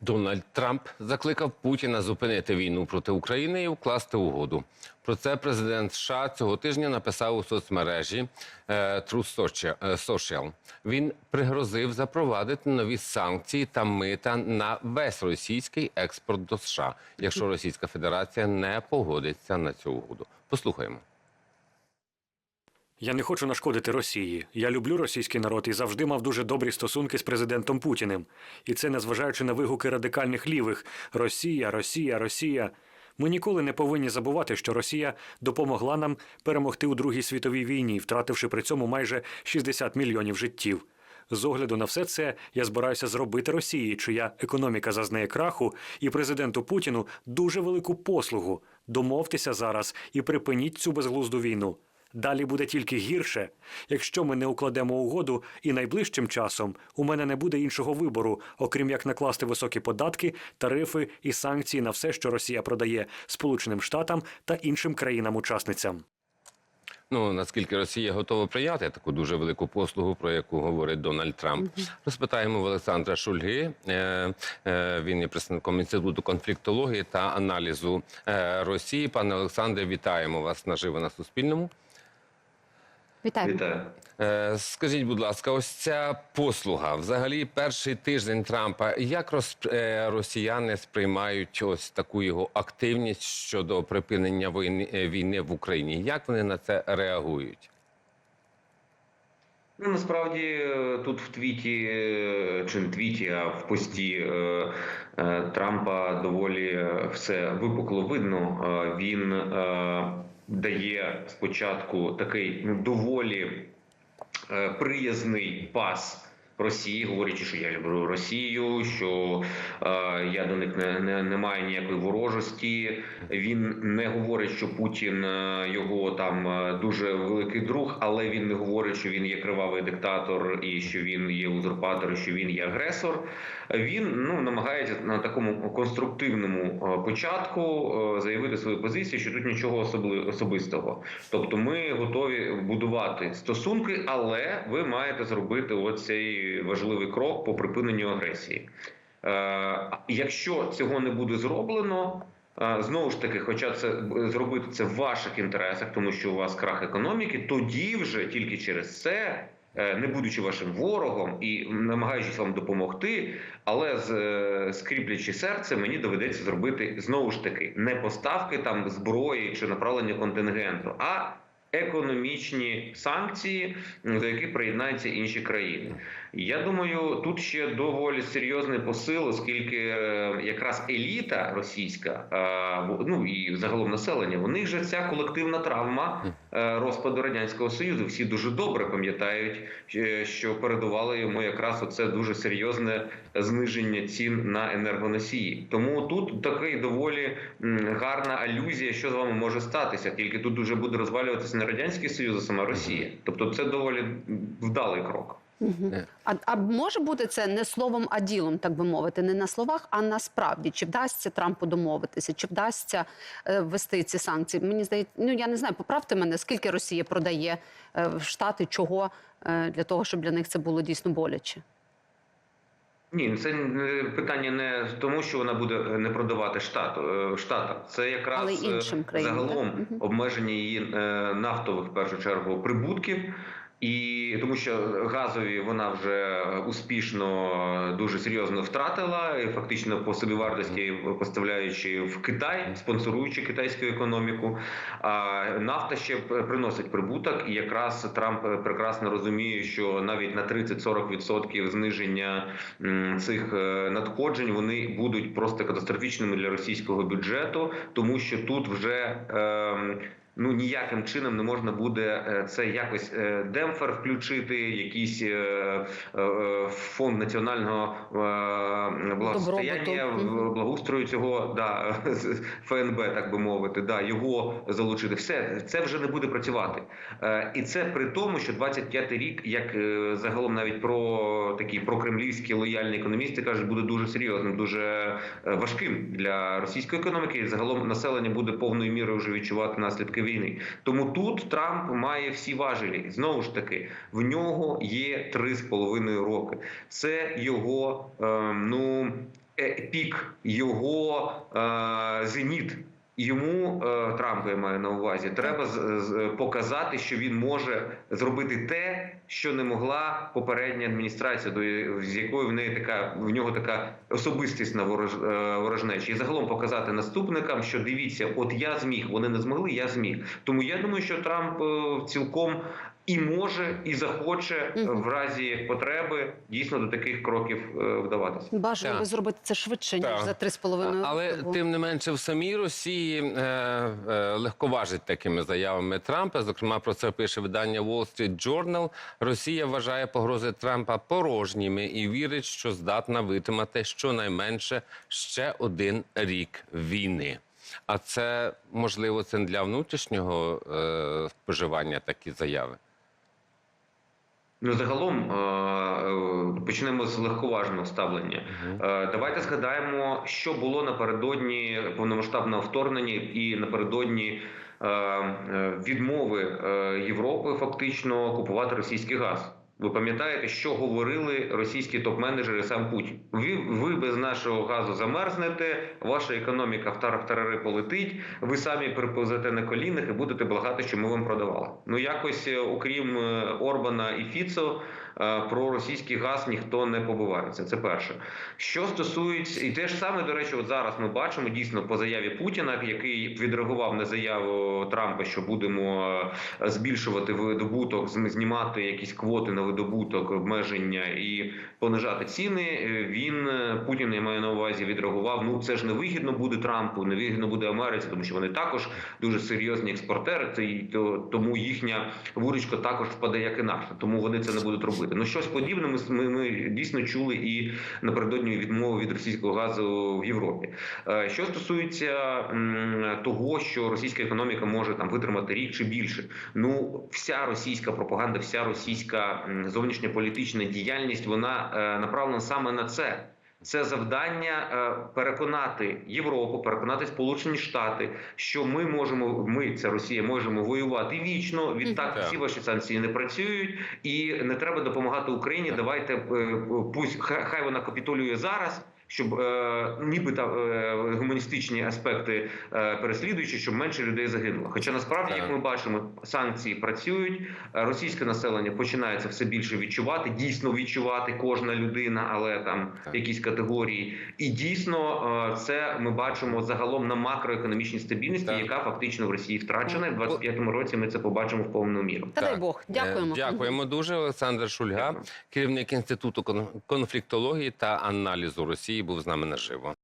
Дональд Трамп закликав Путіна зупинити війну проти України і укласти угоду. Про це президент США цього тижня написав у соцмережі е, True е, Social. Він пригрозив запровадити нові санкції та мита на весь російський експорт до США, якщо Російська Федерація не погодиться на цю угоду. Послухаємо. Я не хочу нашкодити Росії. Я люблю російський народ і завжди мав дуже добрі стосунки з президентом Путіним. І це незважаючи на вигуки радикальних лівих: Росія, Росія, Росія. Ми ніколи не повинні забувати, що Росія допомогла нам перемогти у Другій світовій війні, втративши при цьому майже 60 мільйонів життів. З огляду на все це я збираюся зробити Росії, чия економіка зазнає краху, і президенту Путіну дуже велику послугу. Домовтеся зараз і припиніть цю безглузду війну. Далі буде тільки гірше. Якщо ми не укладемо угоду, і найближчим часом у мене не буде іншого вибору, окрім як накласти високі податки, тарифи і санкції на все, що Росія продає Сполученим Штатам та іншим країнам-учасницям. Ну наскільки Росія готова прийняти таку дуже велику послугу, про яку говорить Дональд Трамп, розпитаємо в Олександра Шульги. Е, е, він є представником інституту конфліктології та аналізу е, Росії. Пане Олександре, вітаємо вас наживо на Суспільному. Вітаю. Вітаю. Е, Скажіть, будь ласка, ось ця послуга, взагалі, перший тиждень Трампа. Як роз- е, росіяни сприймають ось таку його активність щодо припинення війни, е, війни в Україні? Як вони на це реагують? Ну насправді тут в твіті чи не твіті, а в пості е, е, Трампа доволі все випукло видно. Е, Він е, дає спочатку такий доволі е, приязний пас. Росії, говорячи, що я люблю Росію, що е, я до них не, не, не маю ніякої ворожості. Він не говорить, що Путін е, його там е, дуже великий друг, але він не говорить, що він є кривавий диктатор і що він є узурпатор, і що він є агресор. Він ну намагається на такому конструктивному е, початку заявити свою позицію, що тут нічого особли- особистого. Тобто, ми готові будувати стосунки, але ви маєте зробити оцей важливий крок по припиненню агресії. Е, Якщо цього не буде зроблено. е, Знову ж таки, хоча це зробити це в ваших інтересах, тому що у вас крах економіки, тоді вже тільки через це, е, не будучи вашим ворогом і намагаючись вам допомогти, але з скріплячи серце, мені доведеться зробити знову ж таки не поставки там зброї чи направлення контингенту, а економічні санкції, до яких приєднаються інші країни. Я думаю, тут ще доволі серйозний посил, оскільки е, якраз еліта російська, е, ну і загалом населення, у них же ця колективна травма е, розпаду радянського союзу. Всі дуже добре пам'ятають, що передувало йому якраз оце дуже серйозне зниження цін на енергоносії. Тому тут такий доволі гарна алюзія, що з вами може статися. Тільки тут дуже буде розвалюватися не радянський союз, а сама Росія. Тобто, це доволі вдалий крок. Е. А, а може бути це не словом, а ділом, так би мовити, не на словах, а насправді. Чи вдасться Трампу домовитися, чи вдасться е, ввести ці санкції? Мені здається, ну я не знаю, поправте мене, скільки Росія продає е, в Штати, чого е, для того, щоб для них це було дійсно боляче. Ні, це е, питання не в тому, що вона буде е, не продавати штату штатам. Це якраз Але іншим країнам, загалом так? Обмеження її е, нафтових в першу чергу прибутків. І тому, що газові вона вже успішно дуже серйозно втратила, і фактично по собівартості поставляючи в Китай, спонсоруючи китайську економіку. А нафта ще приносить прибуток, і якраз Трамп прекрасно розуміє, що навіть на 30-40% зниження цих е, надходжень вони будуть просто катастрофічними для російського бюджету, тому що тут вже. ем, Ну ніяким чином не можна буде е, це якось е, демпфер включити, якийсь е, фонд національного благосостояння, благоустрою цього да ФНБ, так би мовити, да його залучити. Все це вже не буде працювати, і це при тому, що 25-й рік, як загалом навіть про такі прокремлівські лояльні економісти кажуть, буде дуже серйозним, дуже важким для російської економіки. І загалом населення буде повною мірою вже відчувати наслідки війни. Тому тут Трамп має всі важелі. Знову ж таки, в нього є три з половиною роки. Це його е, ну. е, пік, його е, зеніт. Йому е, Трампу я маю на увазі, треба показати, що він може зробити те, що не могла попередня адміністрація, до з якою в неї така в нього така особистісна е, ворожнеча, і загалом показати наступникам, що дивіться, от я зміг, вони не змогли, я зміг. Тому я думаю, що Трамп е, цілком і може, і захоче в разі потреби дійсно до таких кроків е, вдаватися. Бажано би зробити це швидше, ніж за три з половиною. Але тим не менше, в самій Росії е, е, легковажить такими заявами Трампа. Зокрема, про це пише видання Wall Street Journal. Росія вважає погрози Трампа порожніми і вірить, що здатна витримати щонайменше ще один рік війни. А це можливо це для внутрішнього е, споживання такі заяви. Ну, загалом е, почнемо з легковажного ставлення. Е, Давайте згадаємо, що було напередодні повномасштабного вторгнення і напередодні е, відмови Європи фактично купувати російський газ. Ви пам'ятаєте, що говорили російські топ-менеджери сам Путін? Ви, ви без нашого газу замерзнете, ваша економіка в тартарари полетить. Ви самі приповзете на колінах і будете благати, що ми вам продавали. Ну якось, е, окрім е, Орбана і Фіцо, е, про російський газ ніхто не побивається. Це перше. Що стосується, і те ж саме, до речі, от зараз ми бачимо дійсно по заяві Путіна, який відреагував на заяву Трампа, що будемо збільшувати видобуток, знімати якісь квоти на видобуток, обмеження і понижати ціни. Е, Він е, Путін я маю на увазі відреагував. Ну це ж не вигідно буде Трампу, не вигідно буде Америці, тому що вони також дуже серйозні експортери. Це і то тому їхня вурочка також впаде як і наша. Тому вони це не будуть робити. Ну щось подібне. Ми, ми, ми дійсно чули і напередодні відмови від російського газу в Європі. Е, Що стосується того, що російська економіка може там витримати рік чи більше, ну вся російська пропаганда, вся російська м, зовнішньополітична діяльність, вона е, направлена саме на це. Це завдання е, переконати Європу, переконати Сполучені Штати, що ми можемо, ми це Росія, можемо воювати вічно. Відтак всі ваші санкції не працюють, і не треба допомагати Україні. Давайте е, пусть хай вона капітулює зараз. Щоб е, нібито е, гуманістичні аспекти е, переслідуючи, щоб менше людей загинуло. Хоча насправді, як ми бачимо, санкції працюють. е, Російське населення починає це все більше відчувати, дійсно відчувати кожна людина, але там Так. якісь категорії. І дійсно е, це ми бачимо загалом на макроекономічній стабільності, Так. яка фактично в Росії втрачена. І в 25-му році ми це побачимо в повну міру. Та дай Бог, Е, дякуємо. Дякуємо дуже. Олександр Шульга, керівник інституту кон- конфліктології та аналізу Росії, був з нами наживо.